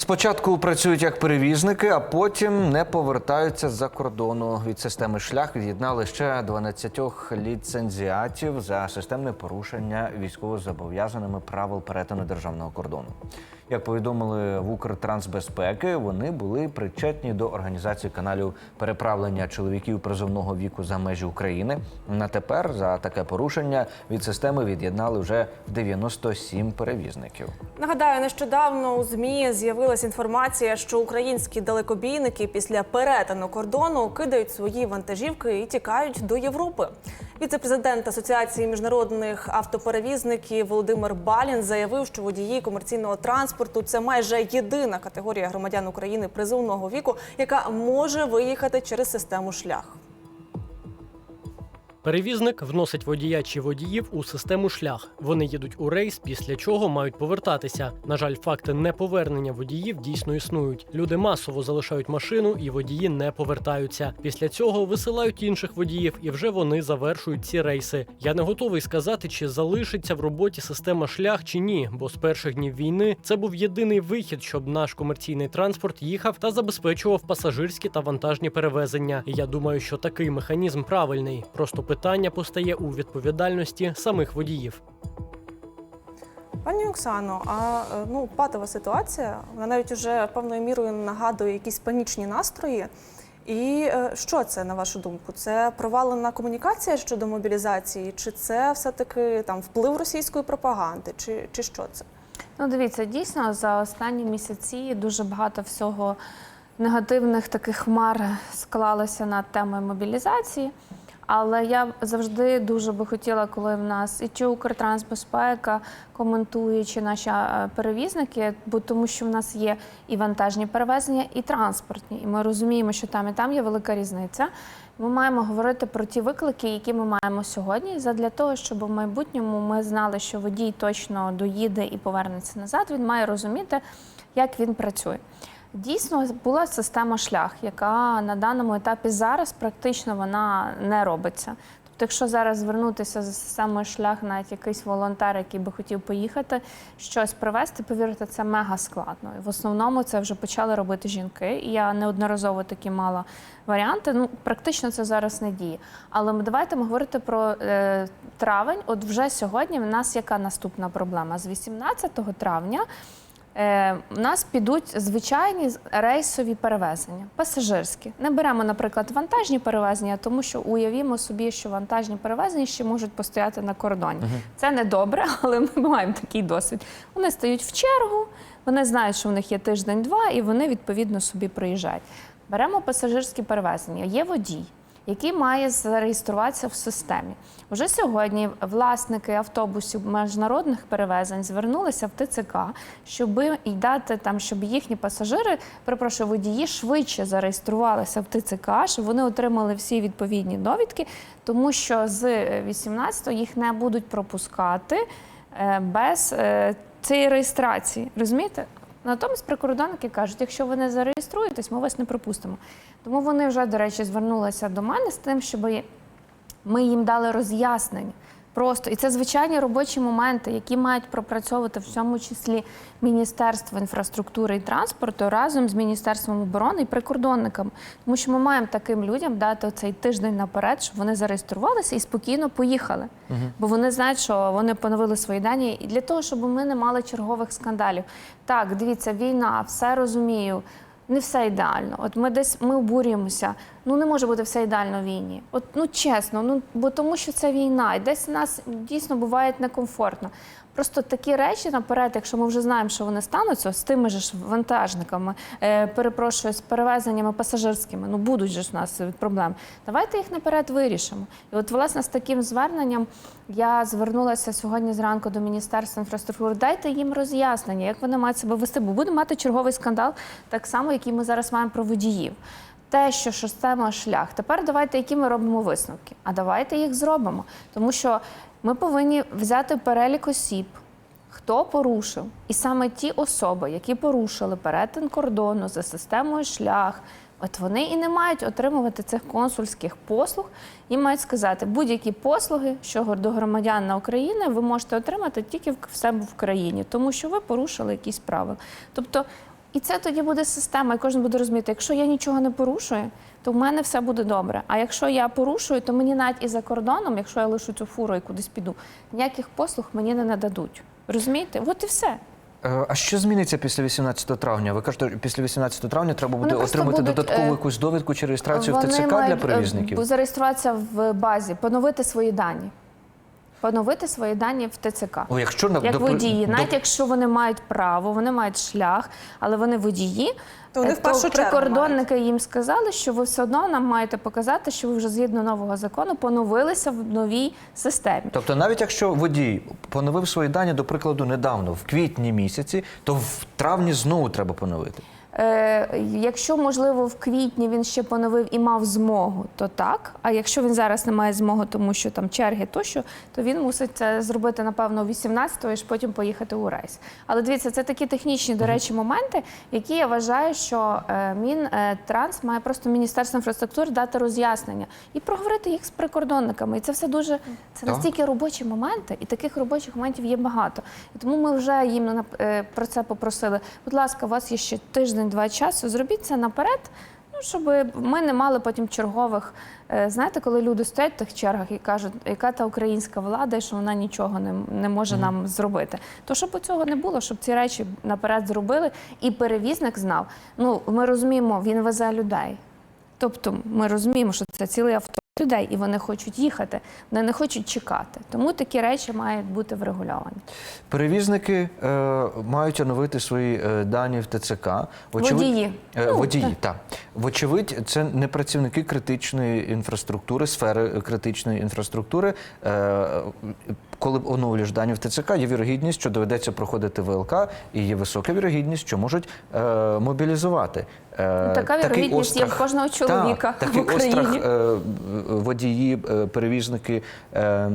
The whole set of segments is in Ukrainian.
Спочатку працюють як перевізники, а потім не повертаються з-за кордону. Від системи шлях від'єднали ще 12 ліцензіатів за системне порушення військовозобов'язаними правил перетину державного кордону. Як повідомили в Укртрансбезпеки, вони були причетні до організації каналів переправлення чоловіків призовного віку за межі України. На тепер за таке порушення від системи від'єднали вже 97 перевізників. Нагадаю, нещодавно у змі з'явилася інформація, що українські далекобійники після перетину кордону кидають свої вантажівки і тікають до Європи. Віце-президент Асоціації міжнародних автоперевізників Володимир Балін заявив, що водії комерційного транспорту це майже єдина категорія громадян України призовного віку, яка може виїхати через систему шлях. Перевізник вносить водія чи водіїв у систему шлях. Вони їдуть у рейс, після чого мають повертатися. На жаль, факти неповернення водіїв дійсно існують. Люди масово залишають машину, і водії не повертаються. Після цього висилають інших водіїв, і вже вони завершують ці рейси. Я не готовий сказати, чи залишиться в роботі система шлях чи ні, бо з перших днів війни це був єдиний вихід, щоб наш комерційний транспорт їхав та забезпечував пасажирські та вантажні перевезення. І я думаю, що такий механізм правильний. Просто питання постає у відповідальності самих водіїв. Пані Оксано, а е, ну патова ситуація. Вона навіть уже певною мірою нагадує якісь панічні настрої. І е, що це на вашу думку? Це провалена комунікація щодо мобілізації, чи це все-таки там вплив російської пропаганди, чи, чи що це? Ну, дивіться, дійсно за останні місяці дуже багато всього негативних таких хмар склалося над темою мобілізації. Але я завжди дуже би хотіла, коли в нас і чи Укртрансбезпека коментує, чи наші перевізники, бо тому що в нас є і вантажні перевезення, і транспортні. І ми розуміємо, що там і там є велика різниця. Ми маємо говорити про ті виклики, які ми маємо сьогодні, задля того, щоб в майбутньому ми знали, що водій точно доїде і повернеться назад. Він має розуміти, як він працює. Дійсно, була система шлях, яка на даному етапі зараз практично вона не робиться. Тобто, якщо зараз звернутися за системою шлях, навіть якийсь волонтер, який би хотів поїхати, щось привезти, повірте, це мега складно. В основному це вже почали робити жінки. І я неодноразово такі мала варіанти. Ну, практично це зараз не діє. Але ми давайте ми говорити про е, травень. От вже сьогодні в нас яка наступна проблема? З 18 травня. Е, У нас підуть звичайні рейсові перевезення, пасажирські. Не беремо, наприклад, вантажні перевезення, тому що уявімо собі, що вантажні перевезення ще можуть постояти на кордоні. Це не добре, але ми маємо такий досвід. Вони стають в чергу, вони знають, що в них є тиждень-два, і вони відповідно собі приїжджають. Беремо пасажирські перевезення. Є водій, який має зареєструватися в системі. Уже сьогодні власники автобусів міжнародних перевезень звернулися в ТЦК, щоб і дати там, щоб їхні пасажири, перепрошую, водії швидше зареєструвалися в ТЦК, щоб вони отримали всі відповідні довідки, тому що з 18-го їх не будуть пропускати е, без е, цієї реєстрації. Розумієте? Натомість прикордонники кажуть, якщо ви не зареєструєтесь, ми вас не пропустимо. Тому вони вже, до речі, звернулися до мене з тим, щоб ми їм дали роз'яснення. Просто і це звичайні робочі моменти, які мають пропрацьовувати в цьому числі Міністерство інфраструктури і транспорту разом з Міністерством оборони і прикордонниками. Тому що ми маємо таким людям дати цей тиждень наперед, щоб вони зареєструвалися і спокійно поїхали. Бо вони знають, що вони поновили свої дані, і для того, щоб ми не мали чергових скандалів. Так, дивіться, війна, все розумію. Не все ідеально. От ми десь ми обурюємося. Ну не може бути все ідеально в війні. От ну чесно, ну бо тому, що це війна, і десь нас дійсно буває некомфортно. Просто такі речі наперед, якщо ми вже знаємо, що вони стануться з тими ж вантажниками, е, перепрошую, з перевезеннями пасажирськими, ну будуть же ж у нас проблеми. Давайте їх наперед вирішимо. І от, власне, з таким зверненням я звернулася сьогодні зранку до Міністерства інфраструктури. Дайте їм роз'яснення, як вони мають себе вести, бо будемо мати черговий скандал, так само, який ми зараз маємо про водіїв. Те, що система шлях. Тепер давайте, які ми робимо висновки. А давайте їх зробимо. Тому що ми повинні взяти перелік осіб, хто порушив. І саме ті особи, які порушили перетин кордону за системою шлях, от вони і не мають отримувати цих консульських послуг. Їм мають сказати, будь-які послуги, що до громадян на України, ви можете отримати тільки в себе в країні, тому що ви порушили якісь правила. Тобто І це тоді буде система, і кожен буде розуміти, якщо я нічого не порушую, то в мене все буде добре. А якщо я порушую, то мені навіть і за кордоном, якщо я лишу цю фуру і кудись піду, ніяких послуг мені не нададуть. Розумієте? От і все. Е, А що зміниться після 18 травня? Ви кажете, після 18 травня треба буде просто отримати будуть, додаткову е, якусь довідку чи реєстрацію в Вони ТЦК для е, перевізників? зареєструватися в базі, поновити свої дані. Поновити свої дані в ТЦК. О, якщо на Як до- водії, до- навіть якщо вони мають право, вони мають шлях, але вони водії, То вони е, в першу чергу прикордонники їм сказали, що ви все одно нам маєте показати, що ви вже згідно нового закону поновилися в новій системі. Тобто, навіть якщо водій поновив свої дані, до прикладу, недавно, в квітні місяці, то в травні знову треба поновити. Е, якщо, можливо, в квітні він ще поновив і мав змогу, то так. А якщо він зараз не має змоги, тому що там черги тощо, то він мусить це зробити, напевно, 18-го і ж потім поїхати у рейс. Але дивіться, це такі технічні, до речі, моменти, які я вважаю, що е, Мінтранс має просто Міністерство інфраструктури дати роз'яснення і проговорити їх з прикордонниками. І це все дуже це настільки робочі моменти, і таких робочих моментів є багато. І тому ми вже їм е, про це попросили. Будь ласка, у вас є ще тиждень-два часу. Зробіть це наперед. Ну, щоб ми не мали потім чергових. е, Знаєте, коли люди стоять в тих чергах і кажуть, яка та українська влада, і що вона нічого не, не може нам зробити. То щоб цього не було, щоб ці речі наперед зробили, і перевізник знав. Ну, ми розуміємо, він везе людей. Тобто ми розуміємо, що це цілий авто людей, і вони хочуть їхати, вони не хочуть чекати. Тому такі речі мають бути врегульовані. Перевізники е, мають оновити свої е, дані в ТЦК. Водії. Е, Ну, водії, так. Вочевидь, це не працівники критичної інфраструктури, сфери критичної інфраструктури. Е, коли оновлюєш дані в ТЦК, є вірогідність, що доведеться проходити ВЛК, і є висока вірогідність, що можуть е, мобілізувати. Е, така вірогідність є в кожного чоловіка Так, в Україні. острах е, водії, е, перевізники е,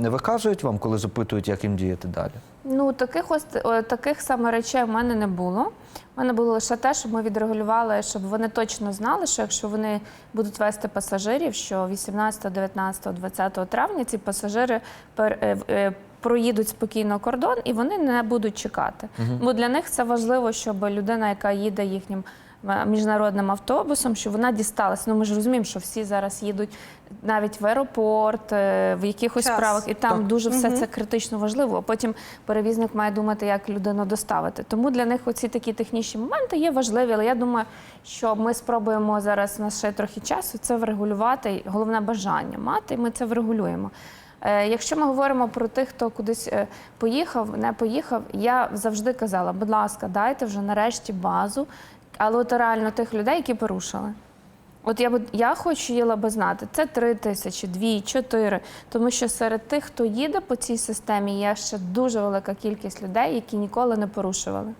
не виказують вам, коли запитують, як їм діяти далі. Ну таких ось е, таких саме речей в мене не було. У мене було лише те, щоб ми відрегулювали, щоб вони точно знали, що якщо вони будуть вести пасажирів, що 18, 19, 20 травня ці пасажири пер, е, е, проїдуть спокійно кордон і вони не будуть чекати. Бо для них це важливо, щоб людина, яка їде їхнім міжнародним автобусом, щоб вона дісталася. Ну ми ж розуміємо, що всі зараз їдуть навіть в аеропорт, е, в якихось Час. справах, і там Так. дуже все це критично важливо. А потім перевізник має думати, як людину доставити. Тому для них оці такі технічні моменти є важливі. Але я думаю, що ми спробуємо зараз у нас ще трохи часу це врегулювати. Головне бажання мати, і ми це врегулюємо. Е, Якщо ми говоримо про тих, хто кудись е, поїхав, не поїхав, я завжди казала, будь ласка, дайте вже нарешті базу, але от реально тих людей, які порушили. От я б я хотіла би знати, це три тисячі, дві, чотири. Тому що серед тих, хто їде по цій системі, є ще дуже велика кількість людей, які ніколи не порушували.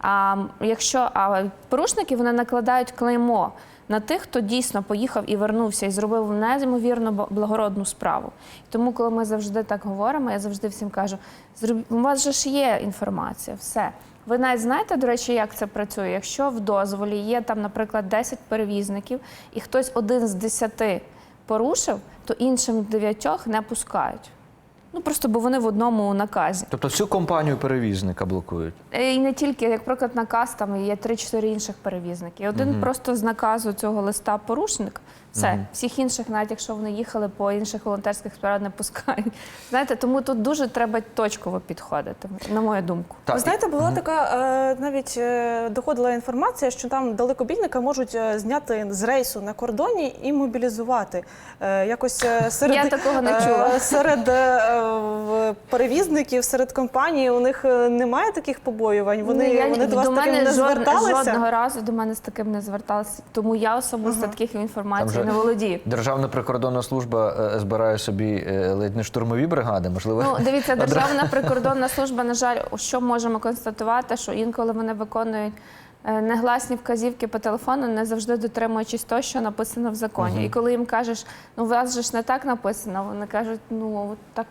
А якщо а порушники вони накладають клеймо на тих, хто дійсно поїхав і вернувся, і зробив неймовірно благородну справу. Тому, коли ми завжди так говоримо, я завжди всім кажу: «Зроб- у вас же ж є інформація, все. Ви навіть знаєте, до речі, як це працює? Якщо в дозволі є там, наприклад, 10 перевізників, і хтось один з 10 порушив, то іншим дев'ятьох не пускають. Ну просто бо вони в одному наказі. Тобто всю компанію перевізника блокують. Е, І не тільки, як приклад, наказ там є 3-4 інших перевізники. І Один просто з наказу цього листа порушник. Все, всіх інших, навіть якщо вони їхали по інших волонтерських справах, не пускають. Знаєте, тому тут дуже треба точково підходити, на мою думку. Так, Ви знаєте, була така е, навіть е, доходила інформація, що там далекобійника можуть е, зняти з рейсу на кордоні і мобілізувати. Якось серед Я такого не чула. серед перевізників, серед компаній у них немає таких побоювань. Вони, Ну, я, вони до вас таким не жод- зверталися. жодного разу до мене з таким не зверталися. Тому я особисто таких Там інформацій же не володіє. Державна прикордонна служба е, збирає собі е, ледь не штурмові бригади, можливо. Ну, дивіться, Державна прикордонна служба, на жаль, що можемо констатувати, що інколи вони виконують е, негласні вказівки по телефону, не завжди дотримуючись того, що написано в законі. І коли їм кажеш, ну у вас же ж не так написано, вони кажуть, ну так.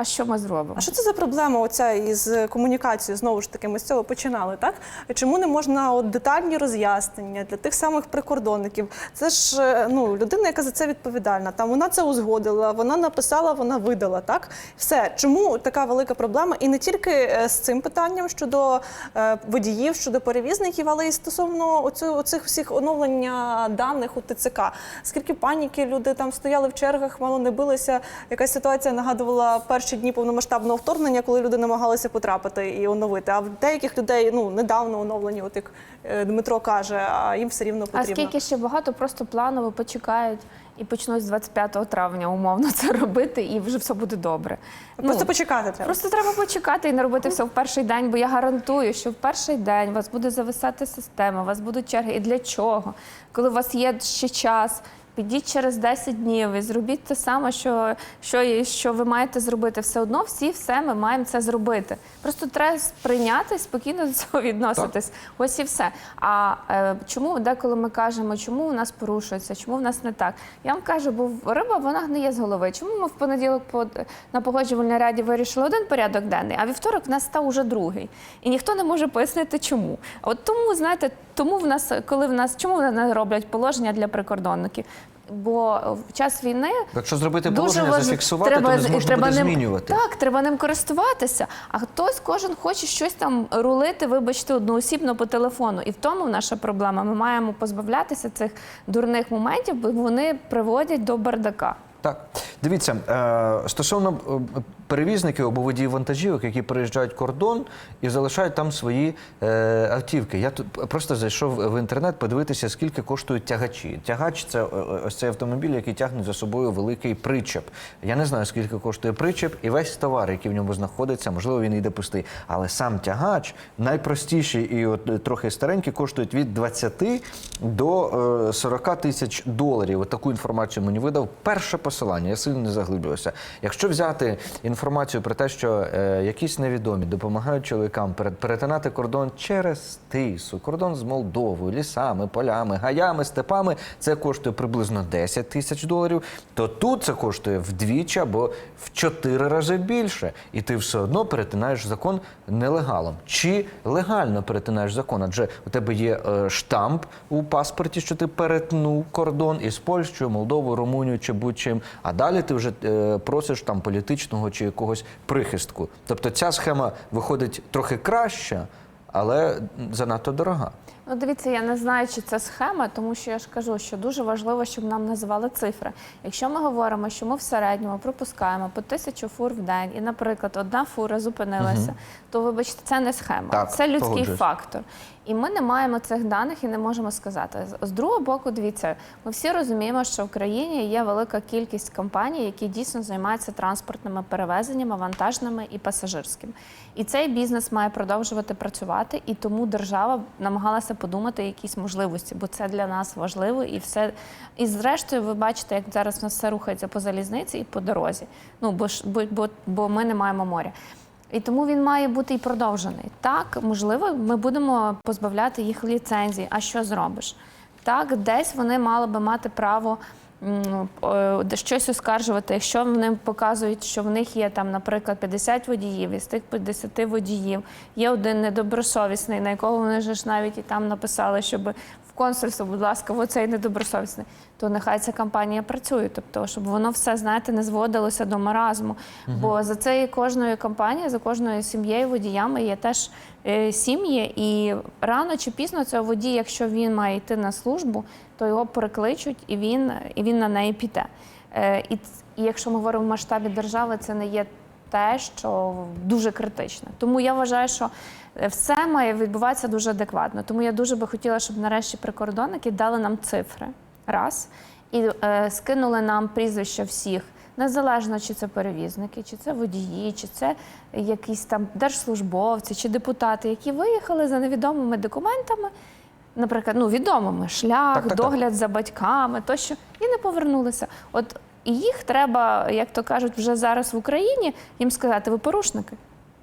А що ми зробимо? А що це за проблема оця із комунікацією? Знову ж таки, ми з цього починали, так? Чому не можна от детальні роз'яснення для тих самих прикордонників? Це ж е, ну, людина, яка за це відповідальна. Там вона це узгодила, вона написала, вона видала. Так все. Чому така велика проблема? І не тільки е, з цим питанням щодо е, водіїв, щодо перевізників, але й стосовно оцю, оцих всіх оновлення даних у ТЦК. Скільки паніки люди там стояли в чергах, мало не билися. Якась ситуація нагадувала перші дні повномасштабного вторгнення, коли люди намагалися потрапити і оновити. А в деяких людей ну недавно оновлені, от як е, Дмитро каже, а їм все рівно А скільки ще багато просто планово почекають і почнуть з 25 травня умовно це робити, і вже все буде добре. Просто Ну, почекати треба. Просто треба почекати і не робити все в перший день, бо я гарантую, що в перший день у вас буде зависати система, у вас будуть черги. І для чого? Коли у вас є ще час, підіть через 10 днів і зробіть те саме, що, що, що ви маєте зробити. Все одно всі все ми маємо це зробити. Просто треба сприйняти спокійно до цього відноситись. Ось і все. А е, чому деколи ми кажемо, чому у нас порушується, чому в нас не так? Я вам кажу, бо риба вона гниє з голови. Чому ми в понеділок по, на погоджувальній раді вирішили один порядок денний, а вівторок в нас став уже другий. І ніхто не може пояснити, чому. От тому, знаєте, тому в нас, коли в нас чому вони роблять положення для прикордонників? Бо в час війни Якщо зробити Дуже положення, важливо. зафіксувати, то не зможна буде ним, змінювати. Так, треба ним користуватися. А хтось кожен хоче щось там рулити, вибачте, одноосібно по телефону. І в тому наша проблема. Ми маємо позбавлятися цих дурних моментів, бо вони приводять до бардака. Так, дивіться, е, стосовно е, перевізників або водіїв вантажівок, які переїжджають кордон і залишають там свої е, автівки. Я тут просто зайшов в інтернет подивитися, скільки коштують тягачі. Тягач це ось цей автомобіль, який тягне за собою великий причеп. Я не знаю, скільки коштує причеп, і весь товар, який в ньому знаходиться, можливо, він йде пустий. Але сам тягач найпростіший і от трохи старенький, коштують від 20 до е, 40 тисяч доларів. Таку інформацію мені видав перше посилання. Я сильно не заглиблювався. Якщо взяти інформацію про те, що е, якісь невідомі допомагають чоловікам пере- перетинати кордон через тису, кордон з Молдовою, лісами, полями, гаями, степами, це коштує приблизно 10 тисяч доларів. То тут це коштує вдвічі або в чотири рази більше, і ти все одно перетинаєш закон нелегалом. Чи легально перетинаєш закон? Адже у тебе є е, штамп у паспорті, що ти перетнув кордон із Польщею, Молдовою, Румунією чи будь-чим. А далі ти вже е, просиш там політичного чи якогось прихистку. Тобто ця схема виходить трохи краща, але занадто дорога. Ну, дивіться, я не знаю, чи це схема, тому що я ж кажу, що дуже важливо, щоб нам називали цифри. Якщо ми говоримо, що ми в середньому пропускаємо по тисячу фур в день, і, наприклад, одна фура зупинилася, то вибачте, це не схема, Так, це людський погоджуюсь. фактор. І ми не маємо цих даних і не можемо сказати. З- другого боку, дивіться, ми всі розуміємо, що в країні є велика кількість компаній, які дійсно займаються транспортними перевезеннями, вантажними і пасажирським. І цей бізнес має продовжувати працювати, і тому держава намагалася подумати якісь можливості, бо це для нас важливо і все. І зрештою, ви бачите, як зараз у нас все рухається по залізниці і по дорозі. Ну бо бо, бо, бо ми не маємо моря. І тому він має бути і продовжений. Так, можливо, ми будемо позбавляти їх ліцензій. А що зробиш? Так, десь вони мали би мати право е, щось оскаржувати. Якщо вони показують, що в них є там, наприклад, 50 водіїв, і з тих 50 водіїв є один недобросовісний, на якого вони ж навіть і там написали, щоб консульство, будь ласка, оцей недобросовісний, то нехай ця кампанія працює. Тобто, щоб воно все, знаєте, не зводилося до маразму. Бо за цією кожною кампанією, за кожною сім'єю водіями є теж е, сім'ї, і рано чи пізно цього водій, якщо він має йти на службу, то його перекличуть і він, і він на неї піде. Е, і, і якщо ми говоримо в масштабі держави, це не є те, що дуже критично. Тому я вважаю, що все має відбуватися дуже адекватно. Тому я дуже би хотіла, щоб нарешті прикордонники дали нам цифри раз і е, скинули нам прізвища всіх. Незалежно, чи це перевізники, чи це водії, чи це якісь там держслужбовці, чи депутати, які виїхали за невідомими документами, наприклад, ну відомими шлях, Так, так, так. догляд за батьками, тощо, і не повернулися. От і їх треба, як то кажуть, вже зараз в Україні їм сказати, ви порушники.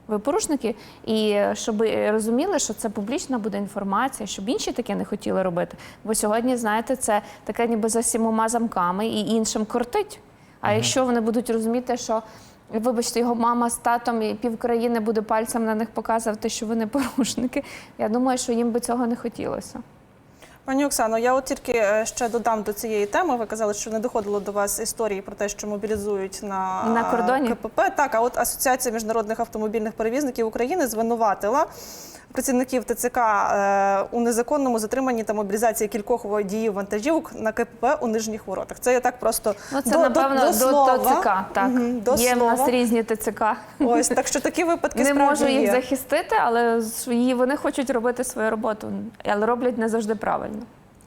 Ви порушники, і щоб розуміли, що це публічна буде інформація, щоб інші таке не хотіли робити. Бо сьогодні, знаєте, це таке ніби за сімома замками і іншим кортить. А якщо вони будуть розуміти, що Вибачте, його мама з татом і півкраїни буде пальцем на них показувати, що вони порушники. Я думаю, що їм би цього не хотілося. Пані Оксано, я от тільки е, ще додам до цієї теми. Ви казали, що не доходило до вас історії про те, що мобілізують на, На кордоні? КПП. Так, а от Асоціація міжнародних автомобільних перевізників України звинуватила працівників ТЦК е, у незаконному затриманні та мобілізації кількох водіїв вантажівок на КПП у нижніх воротах. Це я так просто Ну, це до, напевно до, до, до. ТЦК. Так Мгм, до є в нас різні ТЦК. Ось так, що такі випадки Не можу їх є. захистити, але вони хочуть робити свою роботу, але роблять не завжди правильно.